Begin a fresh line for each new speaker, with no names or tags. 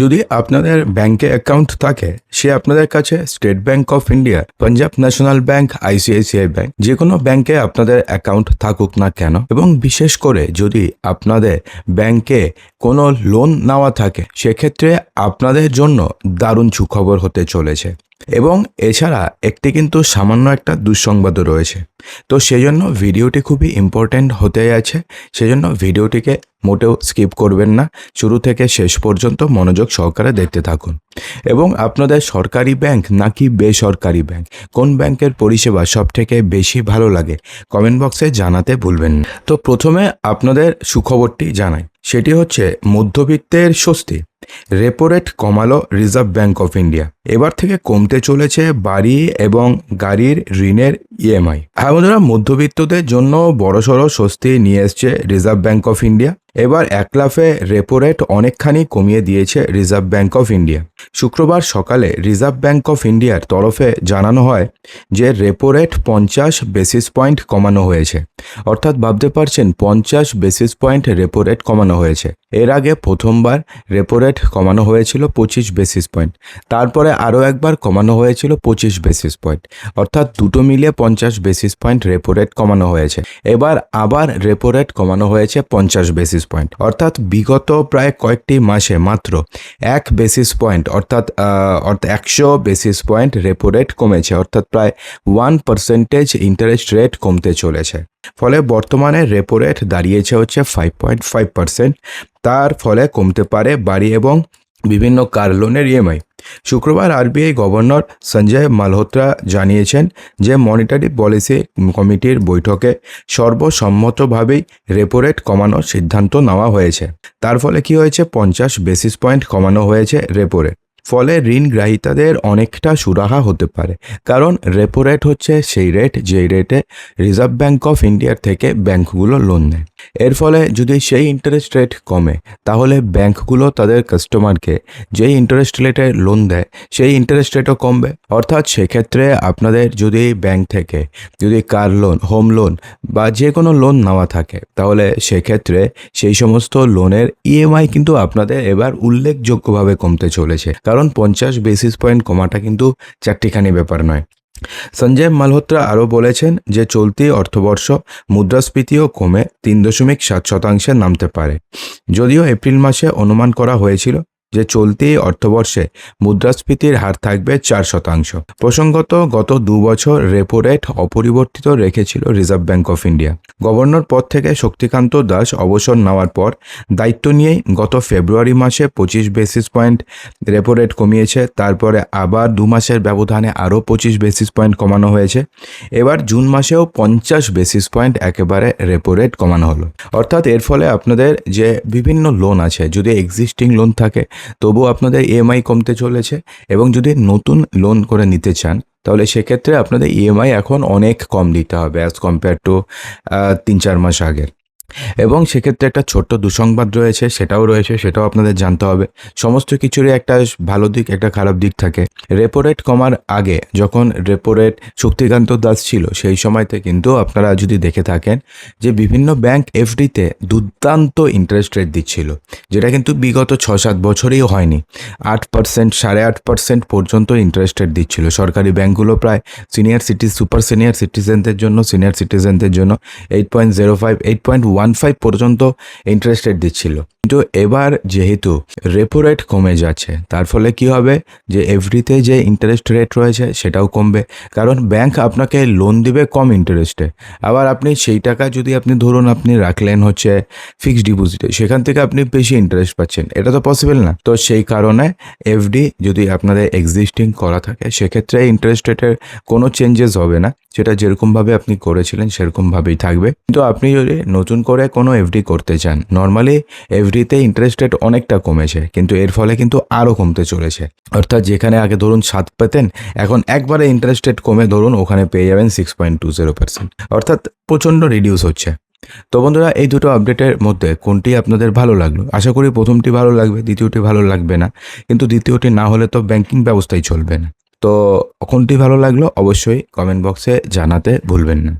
যদি আপনাদের ব্যাংকে অ্যাকাউন্ট থাকে, সে আপনাদের কাছে State Bank of India Punjab National Bank ICICI bank যে কোনো ব্যাংকে আপনাদের অ্যাকাউন্ট থাকুক না কেন, এবং বিশেষ করে যদি আপনাদের ব্যাংকে কোনো লোন নেওয়া থাকে, সেক্ষেত্রে আপনাদের জন্য দারুণ সুখবর হতে চলেছে। এবং এছাড়া একটি কিন্তু সামান্য একটা দুঃসংবাদও রয়েছে। তো সেজন্য ভিডিওটি খুবই ইম্পর্ট্যান্ট হতে যাচ্ছে সেজন্য ভিডিওটিকে মোটেও স্কিপ করবেন না। শুরু থেকে শেষ পর্যন্ত মনোযোগ সহকারে দেখতে থাকুন। এবং আপনাদের সরকারি ব্যাংক নাকি বেসরকারি ব্যাংক? কোন ব্যাংকের পরিষেবা সব থেকে বেশি ভালো লাগে? কমেন্ট বক্সে জানাতে ভুলবেন না। তো প্রথমে আপনাদের সুখবরটি জানাই। সেটি হচ্ছে, মধ্যবিত্তের স্বস্তি। রেপো রেট কমালো রিজার্ভ ব্যাংক অফ ইন্ডিয়া। এবার থেকে কমতে চলেছে বাড়ি এবং গাড়ির ঋণের ইএমআই। হ্যাঁ বন্ধুরা, মধ্যবিত্তদের জন্য বড়সড় স্বস্তি নিয়ে এসছে রিজার্ভ ব্যাংক অফ ইন্ডিয়া। এবার একলাফে রেপো রেট অনেকখানি কমিয়ে দিয়েছে রিজার্ভ ব্যাঙ্ক অফ ইন্ডিয়া শুক্রবার সকালে রিজার্ভ ব্যাঙ্ক অফ ইন্ডিয়ার তরফে জানানো হয় যে রেপো রেট পঞ্চাশ বেসিস পয়েন্ট কমানো হয়েছে। অর্থাৎ ভাবতে পারছেন পঞ্চাশ বেসিস পয়েন্ট রেপো রেট কমানো হয়েছে। এর আগে প্রথমবার রেপো রেট কমানো হয়েছিল পঁচিশ বেসিস পয়েন্ট তারপরে আরও একবার কমানো হয়েছিল পঁচিশ বেসিস পয়েন্ট অর্থাৎ দুটো মিলিয়ে পঞ্চাশ বেসিস পয়েন্ট রেপো রেট কমানো হয়েছে। এবার আবার রেপো রেট কমানো হয়েছে পঞ্চাশ বেসিস পয়েন্ট অর্থাৎ বিগত প্রায় কয়েকটি মাসে মাত্র এক বেসিস পয়েন্ট অর্থাৎ অর্থাৎ একশো বেসিস পয়েন্ট রেপো রেট কমেছে, অর্থাৎ প্রায় ওয়ান পার্সেন্টেজ ইন্টারেস্ট রেট কমতে চলেছে। ফলে বর্তমানে রেপো রেট দাঁড়িয়েছে হচ্ছে ফাইভ পয়েন্ট ফাইভ পার্সেন্ট তার ফলে কমতে পারে বাড়ি এবং বিভিন্ন কার লোনের ইএমআই শুক্রবার আরবিআই গভর্নর সঞ্জয় মালহোত্রা জানিয়েছেন যে মনিটারি পলিসি কমিটির বৈঠকে সর্বসম্মতভাবেই রেপো রেট কমানোর সিদ্ধান্ত নেওয়া হয়েছে। তার ফলে কি হয়েছে? পঞ্চাশ বেসিস পয়েন্ট কমানো হয়েছে রেপো রেট ফলে ঋণ গ্রাহীতাদের অনেকটা সুরাহা হতে পারে। কারণ রেপো রেট হচ্ছে সেই রেট যেই রেটে রিজার্ভ ব্যাঙ্ক অফ ইন্ডিয়ার থেকে ব্যাংকগুলো লোন নেয়। এর ফলে যদি সেই ইন্টারেস্ট রেট কমে, তাহলে ব্যাংকগুলো তাদের কাস্টমারকে যেই ইন্টারেস্ট রেটে লোন দেয়, সেই ইন্টারেস্ট রেটও কমবে। অর্থাৎ সেক্ষেত্রে আপনাদের যদি ব্যাংক থেকে যদি কার লোন হোম লোন বা যে কোনো লোন নেওয়া থাকে, তাহলে সেক্ষেত্রে সেই সমস্ত লোনের ইএমআই কিন্তু আপনাদের এবার উল্লেখযোগ্যভাবে কমতে চলেছে। কারণ পঞ্চাশ বেসিস পয়েন্ট কমাটা কিন্তু চারটিখানি ব্যাপার নয়। সঞ্জয় মালহোত্রা আরও বলেছেন যে চলতি অর্থবর্ষ মুদ্রাস্ফীতিও কমে তিন দশমিক সাত শতাংশে নামতে পারে। যদিও এপ্রিল মাসে অনুমান করা হয়েছিল যে চলতি অর্থবর্ষে মুদ্রাস্ফীতির হার থাকবে চার শতাংশ। প্রসঙ্গত, গত দু বছর রেপো রেট অপরিবর্তিত রেখেছিল Reserve Bank of India governor পদ থেকে শক্তিকান্ত দাস অবসর নেওয়ার পর দায়িত্ব নিয়েই গত ফেব্রুয়ারি মাসে পঁচিশ বেসিস পয়েন্ট রেপো রেট কমিয়েছে, তারপরে আবার দু মাসের ব্যবধানে আরও পঁচিশ বেসিস পয়েন্ট কমানো হয়েছে। এবার জুন মাসেও পঞ্চাশ বেসিস পয়েন্ট একেবারে রেপো রেট কমানো হলো। অর্থাৎ এর ফলে আপনাদের যে বিভিন্ন লোন আছে, যদি এক্সিস্টিং লোন থাকে তবু আপনাদের ইএমআই কমতে চলেছে এবং যদি নতুন লোন করে নিতে চান, তাহলে সেক্ষেত্রে আপনাদের ইএমআই এখন অনেক কম দিতে হবে অ্যাজ কম্পেয়ার টু তিন চার মাস আগের। এবং সেক্ষেত্রে একটা ছোট্ট দুঃসংবাদ রয়েছে, সেটাও রয়েছে, সেটাও আপনাদের জানতে হবে। সমস্ত কিছুরই একটা ভালো দিক, একটা খারাপ দিক থাকে। রেপো রেট কমার আগে যখন রেপো রেট শক্তিকান্ত দাস ছিল, সেই সময়তে কিন্তু আপনারা যদি দেখে থাকেন যে বিভিন্ন ব্যাংক এফডিতে দুর্দান্ত ইন্টারেস্ট রেট দিচ্ছিল, যেটা কিন্তু বিগত ছ সাত বছরেই হয়নি। আট পার্সেন্ট সাড়ে আট পার্সেন্ট পর্যন্ত ইন্টারেস্ট রেট দিচ্ছিল। সরকারি ব্যাংকগুলো প্রায় সিনিয়র সিটি সুপার সিনিয়র সিটিজেনদের জন্য সিনিয়র সিটিজেনদের জন্য eight point zero five eight point one five পর্যন্ত ইন্টারেস্ট রেট দিচ্ছিল। কিন্তু এবার যেহেতু রেপো রেট কমে যাচ্ছে, তার ফলে কি হবে? যে এফডিতে যে ইন্টারেস্ট রেট রয়েছে, সেটাও কমবে। কারণ ব্যাংক আপনাকে লোন দিবে কম ইন্টারেস্টে আবার আপনি সেই টাকা যদি আপনি ধরুন আপনি রাখলেন হচ্ছে ফিক্সড ডিপোজিটে সেখান থেকে আপনি বেশি ইন্টারেস্ট পাচ্ছেন। এটা তো পসিবল না। তো সেই কারণে এফডি যদি আপনাদের এক্সিস্টিং করা থাকে, সেক্ষেত্রে ইন্টারেস্ট রেটের কোনো চেঞ্জেস হবে না। সেটা যেরকমভাবে আপনি করেছিলেন সেরকমভাবেই থাকবে। কিন্তু আপনি যদি নতুন করে কোনো এফডি করতে চান নর্মালি এফডিতে ইন্টারেস্ট রেট অনেকটা কমেছে, কিন্তু এর ফলে কিন্তু আরও কমতে চলেছে। অর্থাৎ যেখানে আগে ধরুন সাত পেতেন, এখন একবারে ইন্টারেস্ট রেট কমে ধরুন ওখানে পেয়ে যাবেন six point two zero percent অর্থাৎ প্রচণ্ড রিডিউস হচ্ছে। তো বন্ধুরা, এই দুটো আপডেটের মধ্যে কোনটি আপনাদের ভালো লাগল? আশা করি প্রথমটি ভালো লাগবে, দ্বিতীয়টি ভালো লাগবে না। কিন্তু দ্বিতীয়টি না হলে তো ব্যাংকিং ব্যবস্থাই চলবে না। তো কোনটি ভালো লাগল অবশ্যই কমেন্ট বক্সে জানাতে ভুলবেন না।